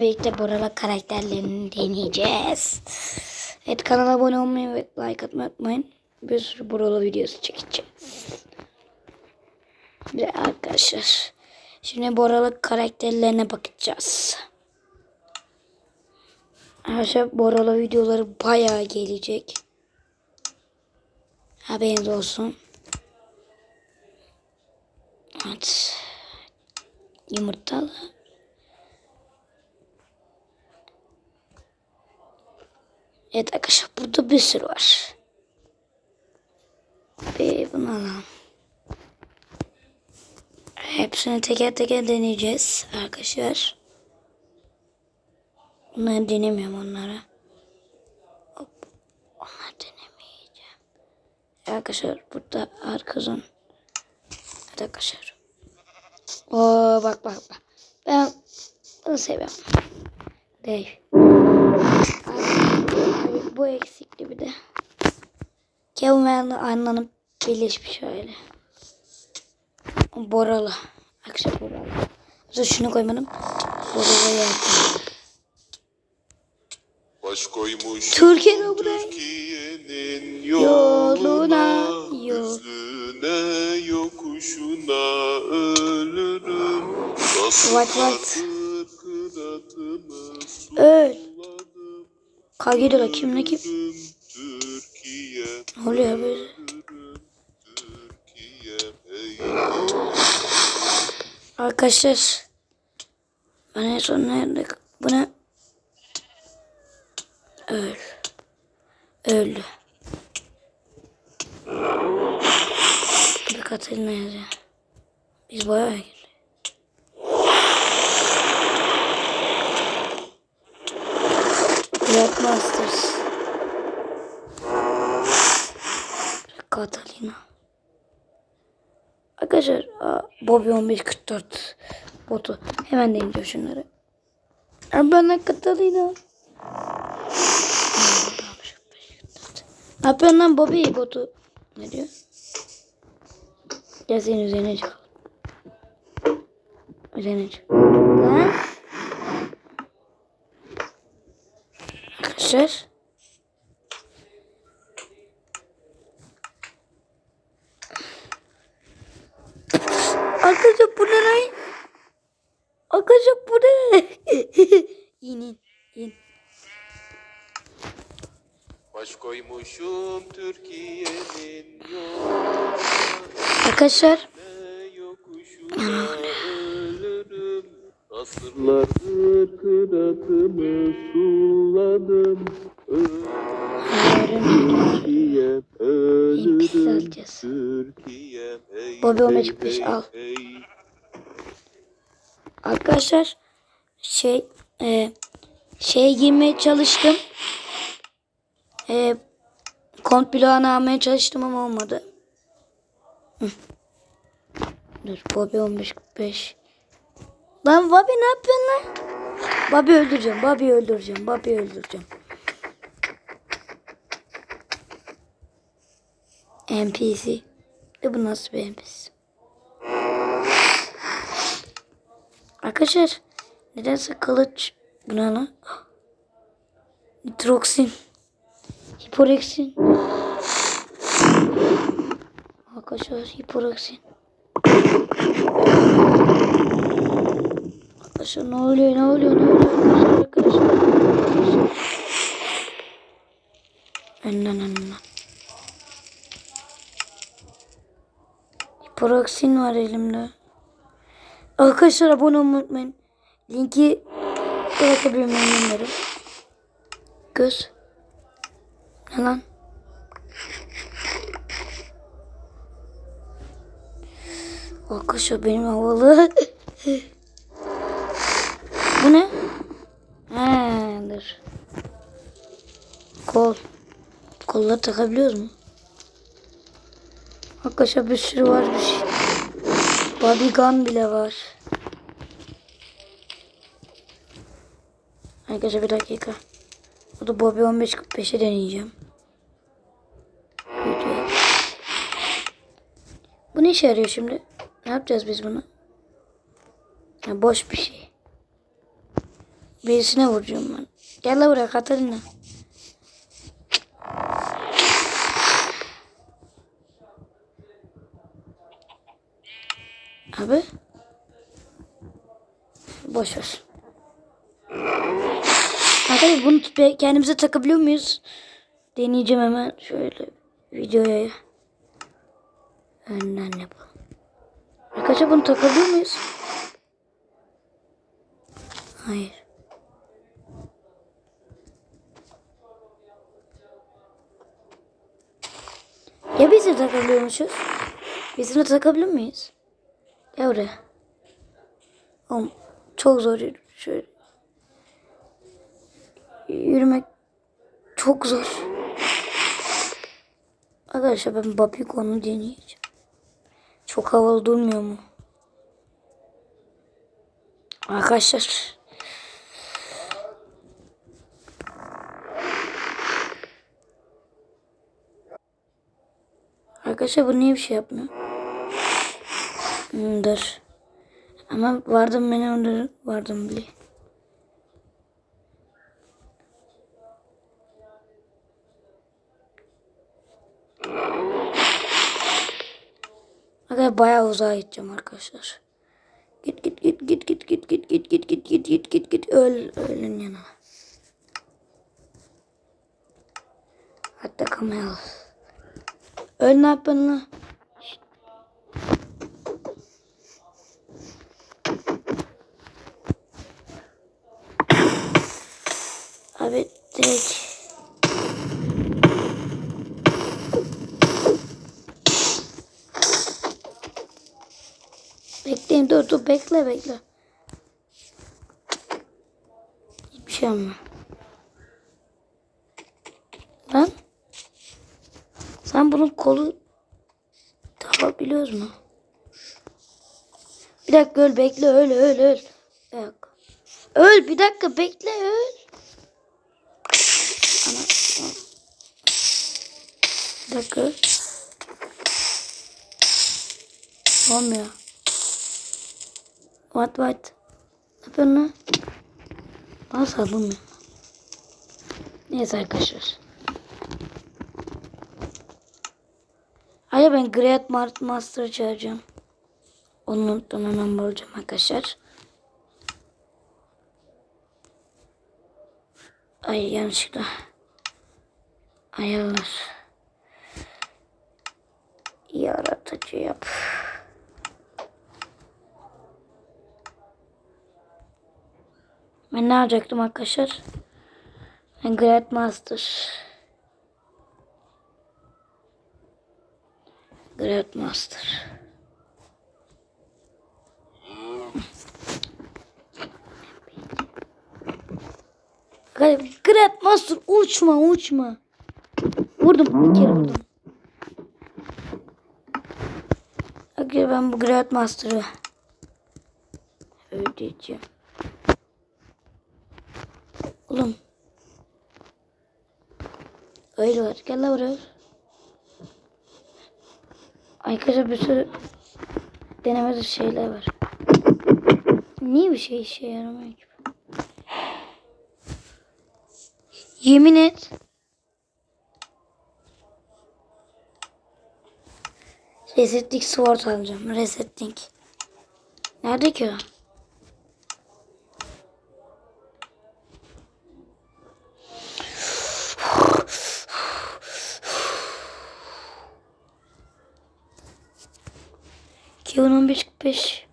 Birlikte Borala karakterlerini deneyeceğiz. Evet kanala abone olmayı ve like atmayı unutmayın. Bir sürü Borala videosu çekeceğiz. De arkadaşlar. Şimdi Borala karakterlerine bakacağız. Arkadaşlar Borala videoları bayağı gelecek. Haberiniz olsun. Evet. Yumurtalı. Evet arkadaşlar burada bir sürü var. Bir bunu alalım. Hepsini teker teker deneyeceğiz arkadaşlar. Bunları denemiyorum onlara. Hop. Denemeyeceğim. Arkadaşlar burada arkasın. Evet arkadaşlar. Oo bak bak bak. Ben bunu seviyorum. Değil. Bu eksikli bir de. Kevin ve Anna'nın birleşmiş öyle. Boralı. Akşam boralı. Dur şunu koymadım. Boralı yaptım. Baş koymuş Türkiye'de buraya. Türkiye'nin Yoluna, yoluna, yokuşuna ölürüm. Vat vat. Saslardır Kagedi la kim ne kim? Ne oluyor böyle? Arkadaşlar. Ben en son? Bu ne? Öl. Öldü. Bir Katalina yazıyor. Biz bayağı girdik. Black Masters. Catalina. Arkadaşlar Bobby 1544 botu. Hemen deneyeceğim şunları. Abi bana Catalina. Ne yapıyorsun lan Bobby botu? Ne diyor? Gel senin üzerine çıkalım. Üzerine çık. Lan. Arkadaşlar. Arkadaşlar bu ne lan? Arkadaşlar bu ne? in in in. Baş koymuşum Türkiye'nin yoluna, Arkadaşlar ölürüm Asırlardır kıratımı Ölürüm Türkiye ölürüm. Türkiye Bobby ona çıkmış, al. arkadaşlar şey e, şey girmeye çalıştım. E, bloğunu almaya çalıştım ama olmadı. Dur Bobby 1545. Lan Bobby ne yapıyorsun lan? Bobby öldüreceğim. Bobby öldüreceğim. Bobby öldüreceğim. NPC. E bu nasıl bir NPC? Arkadaşlar nedense kılıç bu ne lan? Nitroksin. Hiporeksin. Arkadaşlar hiporeksin. Arkadaşlar ne oluyor ne oluyor ne oluyor arkadaşlar arkadaşlar. Önden önden. Hiporoksin var elimde. Arkadaşlar abone olmayı unutmayın. Linki bırakabilirim yorumlara. Göz. Ne lan? Arkadaşlar benim havalı. Bu ne? He, dur. Kol. Kolları takabiliyoruz mu? Arkadaşlar bir sürü var bir şey. Body gun bile var. Arkadaşlar bir dakika. Bu da Bobby 1545'i deneyeceğim. Bu ne işe yarıyor şimdi? Ne yapacağız biz bunu? Ha, boş bir şey. Birisine vuracağım ben. Gel la buraya Katarina. Abi. Boş ver. Arkadaşlar bunu kendimize takabiliyor muyuz? Deneyeceğim hemen şöyle videoya. Önden yapalım. Arkadaşlar bunu takabiliyor muyuz? Hayır. Ya biz de takabiliyormuşuz? Biz de takabilir miyiz? Gel buraya. Oğlum çok zor yürü- şöyle. Yürümek çok zor. Arkadaşlar ben Babikon'u deneyeceğim. Çok havalı durmuyor mu? Arkadaşlar. Arkadaşlar bu niye bir şey yapmıyor? Hmm, dur. Ama vardım beni onda vardım bile. Arkadaşlar bayağı uzağa gideceğim arkadaşlar. Git git git git git git git git git git git git git git öl ölün yanına. Hatta kamera al. Öl ne yapıyorsun lan? Abi direkt Bekleyin dur dur bekle bekle. Hiçbir şey olma. Lan. Sen bunun kolu takabiliyoruz mu? Bir dakika öl bekle öl öl öl. Yok. Öl bir dakika bekle öl. Ana. Bir dakika. Olmuyor. What what? Ne yapıyorsun lan? Bana saldırmıyor. Neyse arkadaşlar. Hayır ben Great Mart Master çağıracağım. Onu unuttum hemen bulacağım arkadaşlar. Ay yanlışlıkla. Ayarlar. Yaratıcı yap. Ben ne yapacaktım arkadaşlar? Ben Great Master. Great Master. Great Master uçma uçma. Vurdum bir kere vurdum. Okey ben bu Great Master'ı ödeyeceğim. Oğlum. Öyle var. Gel la buraya. Arkadaşlar bir sürü denemede şeyler var. Niye bir şey işe yaramıyor ki? Yemin et. Resetlik sword alacağım. Resetlik. Nerede ki o? Kevin 1545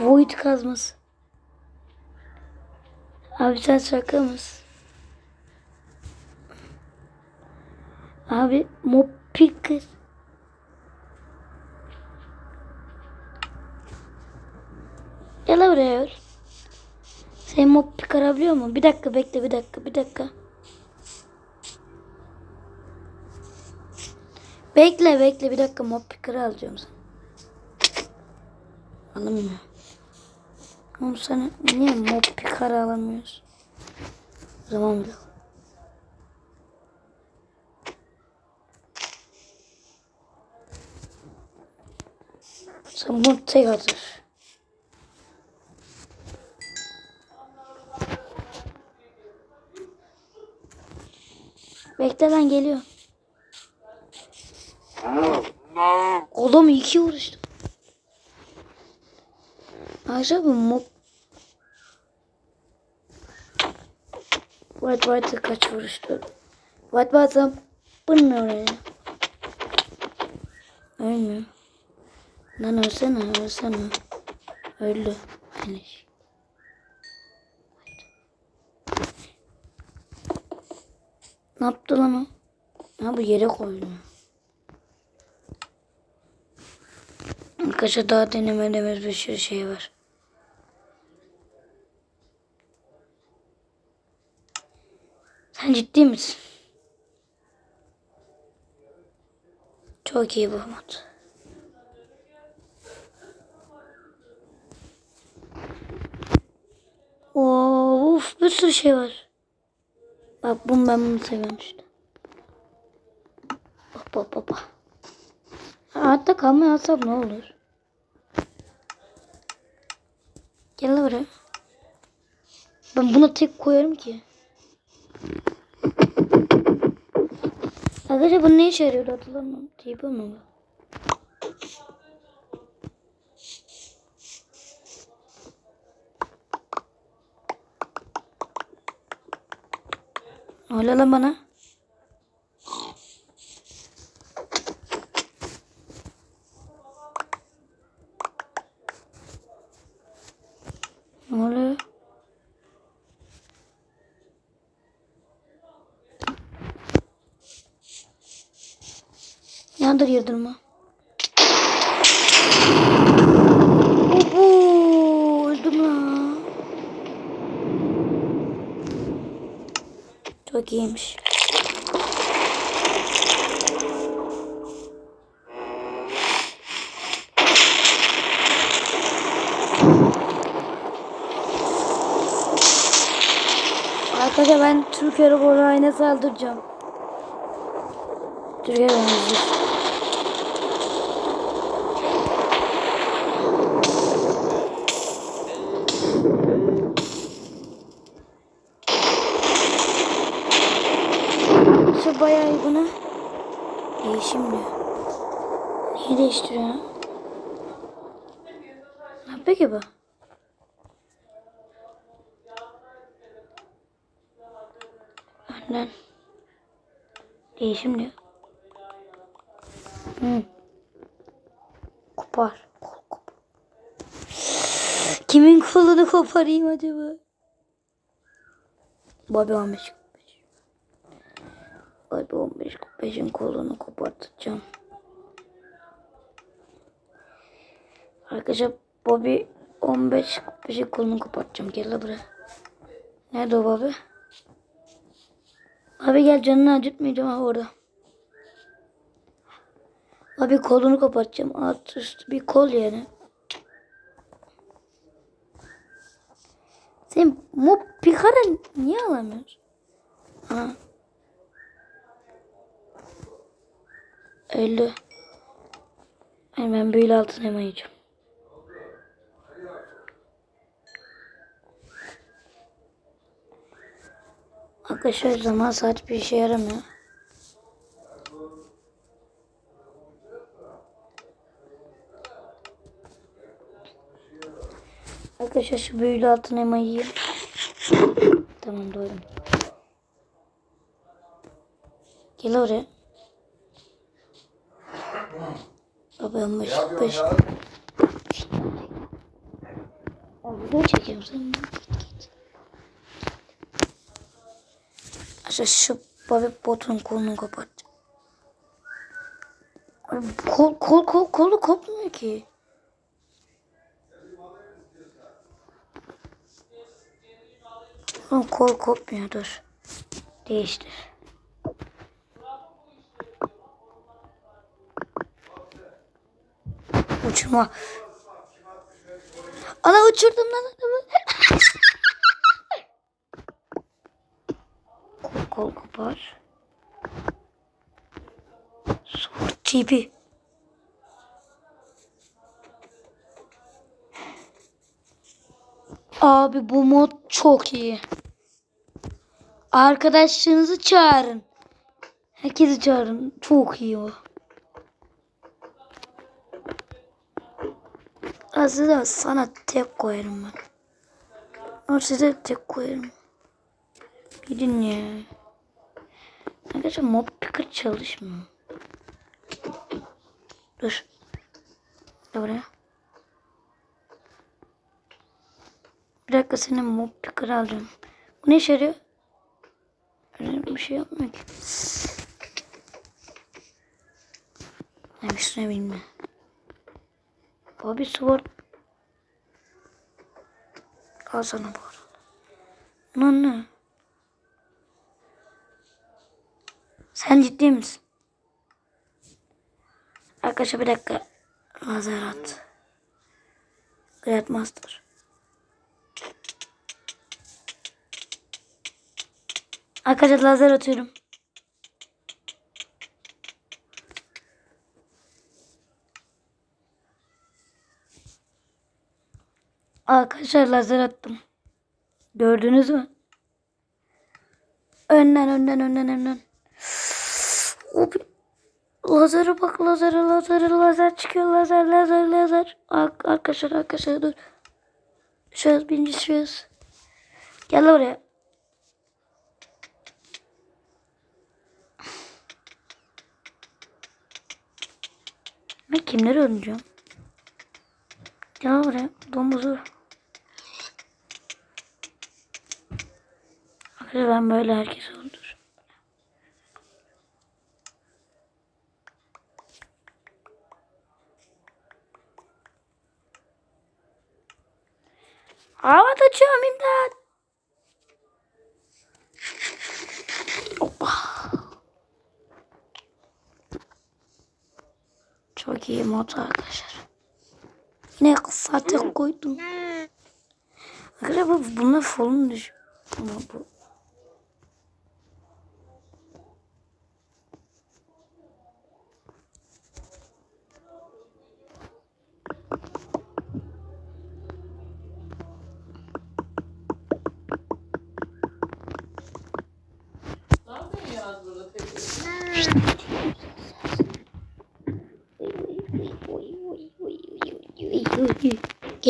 Void kazması. Abi sen şaka mısın? Abi mob picker. Gel buraya. Sen mob picker alabiliyor mu? Bir dakika bekle bir dakika bir dakika. Bekle bekle bir dakika mob picker'ı alacağım sana. Anladın mı? Oğlum sen niye mob picker'ı alamıyorsun? Zaman bile Sen bunu tek atır. Bekle ben geliyorum. Oğlum iki vuruştu. Acaba mob White White kaç vuruştu? White White'a bunun oraya. Ölmüyor. Lan ölsene ölsene. Öldü. Finish. Ne yaptı lan o? Ha bu yere koydu. Arkadaşlar daha denemediğimiz bir sürü şey var. Sen ciddi misin? Çok iyi bu mod. Oo, Of bir sürü şey var. Bak bunu ben bunu seviyorum işte. Hop hop hop. Hatta alsam ne olur? Gel buraya. Ben buna tek koyarım ki. Arkadaşlar bu ne işe yarıyordu hatırlamıyorum. Tipi mi bu? Ne oluyor lan bana? Ne oluyor? Yandır yırdırma. Obo, öldüm lan. Çok iyiymiş. Arkadaşlar ben Türk Aeroboray'ına saldıracağım. Türkiye benziyor. Şu bayağı iyi buna. Değişim diyor. Neyi değiştiriyor? Ne yapıyor ki bu? Önden. Değişim diyor. Kol kopar. Kimin kolunu koparayım acaba? Bobby 15 45. Bobby 15 45'in kolunu kopartacağım. Arkadaşlar Bobby 15 45'in kolunu kopartacağım. Gel la buraya. Nerede o Bobby? Abi gel canını acıtmayacağım ha orada. Abi kolunu kapatacağım. Alt üstü bir kol yani. Sen mob pikara niye alamıyorsun? Ha. Öldü. Yani ben böyle altın yemayacağım. Arkadaşlar zaman saat bir işe yaramıyor. Arkadaşlar şu büyülü altın elmayı yiyeyim. Tamam doydum. Gel oraya. Baba yanmış. Beş. Ya video çekiyorum sen. Git git. Arkadaşlar şu baba botun kolunu kapat. Kol kol kol kolu kopmuyor ki. Oğlum kol kopmuyor dur. Değiştir. Uçma. Ana uçurdum lan adamı. Kol kopar. Sword tipi. Abi bu mod çok iyi. Arkadaşlarınızı çağırın. Herkesi çağırın. Çok iyi o. Aslında sana tek koyarım ben. Size tek koyarım. Gidin ya. Arkadaşlar mob picker çalışmıyor. Dur. Buraya. Bir dakika senin mob picker alacağım. Bu ne işe yarıyor? Bir şey yapmıyor ki. Ne bileyim. Abi sword. Al sana bu arada. Lan ne? Sen ciddi misin? Arkadaşlar bir dakika. Lazer at. Great Master. Arkadaşlar lazer atıyorum. Arkadaşlar lazer attım. Gördünüz mü? Önden önden önden önden. Lazere bak lazere lazere lazer çıkıyor lazer lazer lazer. Ar arkadaşlar arkadaşlar dur. Şöyle birinci şöyle. Gel oraya. Ben kimleri öldüreceğim? Gel buraya domuzu. Arkadaşlar ben böyle herkes öldür. Hava açıyorum imdat. Hoppa. Çok iyi mod arkadaşlar. Yine kısa tek koydum. Arkadaşlar bu buna falan düş. Ama bu. Ne yapıyorsun Yağız burada tek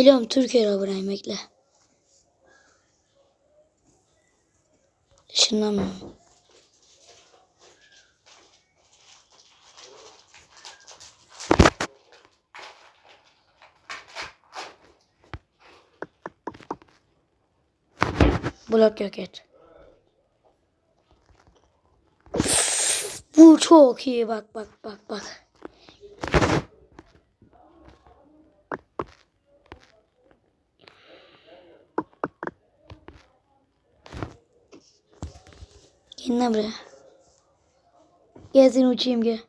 Geliyorum Türkiye Ibrahim bekle. Işınlanma. Blok yok et. Bu çok iyi bak bak bak bak. Gel lan buraya. Gel seni uçayım gel.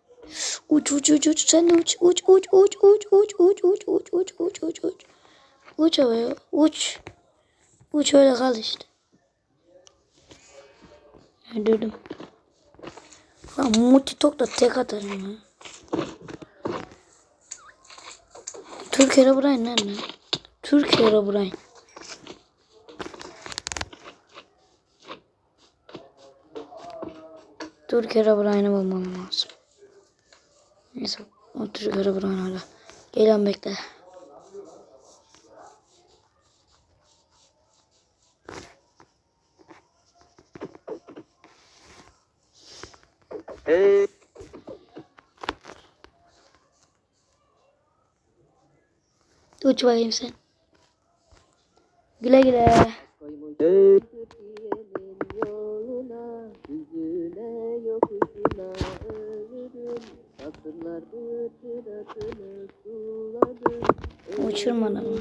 Uç uç uç uç sen de uç uç uç uç uç uç uç uç uç uç uç uç uç. Uç havaya uç. Uç öyle kal işte. Öldürdüm. Lan multi da tek atarım ya. Türkiye Brian nerede? Türkiye Brian. Türkiye Brian'ı bulmam lazım. Neyse o Türkiye Brian hala. Gelen bekle. Hey. Uç bakayım sen. Güle güle. Hey. uçurmadı mı?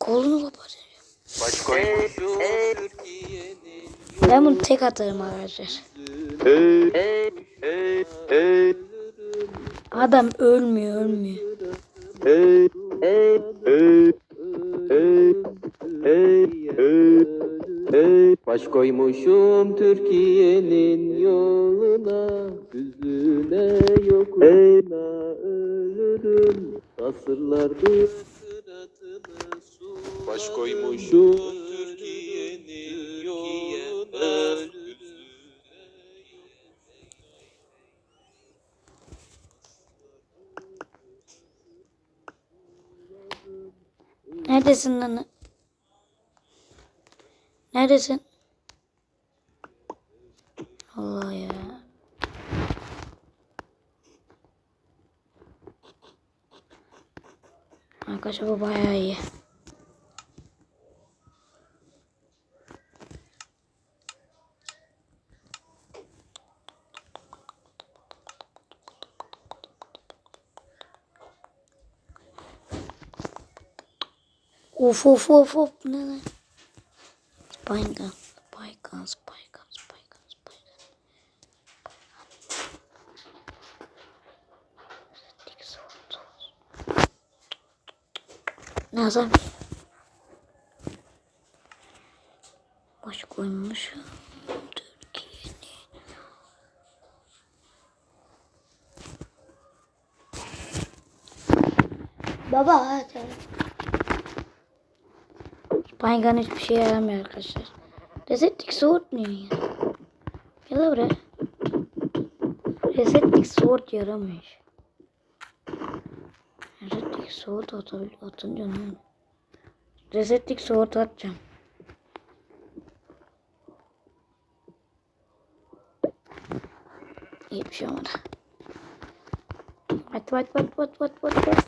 Kolunu koparıyor. Ben bunu tek atarım arkadaşlar. Adam ölmüyor ölmüyor. Baş koymuşum Türkiye'nin yoluna Üzüne yokum sardı Baş koymuş şu Türkiye'nin yoluna Neredesin lan? Neredesin? Arkadaşlar bu bayağı iyi. Of of of of ne lan? Spygun, yazar? Baş koymuşum. Baba hadi. Spygun hiçbir şey yaramıyor arkadaşlar. Resetlik ne ya? Gel buraya. Resetlik sword yaramıyor. Resetlik atabil atınca ne olur? Resetlik sword atacağım. İyi bir şey olmadı. Bat bat bat bat bat bat bat.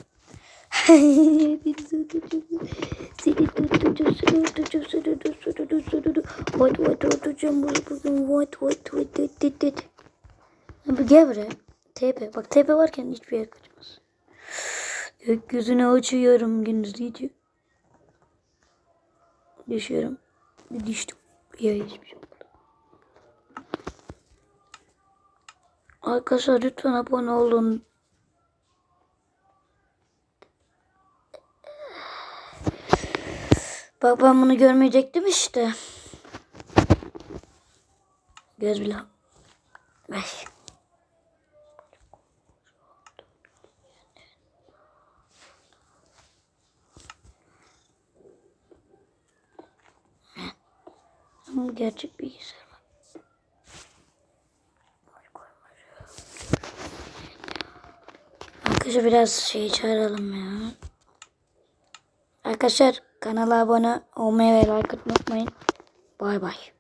Beni tutacağım. Seni tutacağım. Seni tutacağım. Seni tutacağım. Seni tutacağım. What what tutacağım. What what what what what what. Gel buraya. TP. Bak TP varken hiçbir yer kaçmaz. Gökyüzüne açıyorum gündüzleyince. Düşüyorum. Düştüm. Ya hiçbir şey olmadı. Arkadaşlar lütfen abone olun. Bak ben bunu görmeyecektim işte. Göz bile. Ay. Ama gerçek bilgisayar var. Arkadaşlar biraz şey çağıralım ya. Arkadaşlar kanala abone olmayı ve like atmayı unutmayın. Bay bay.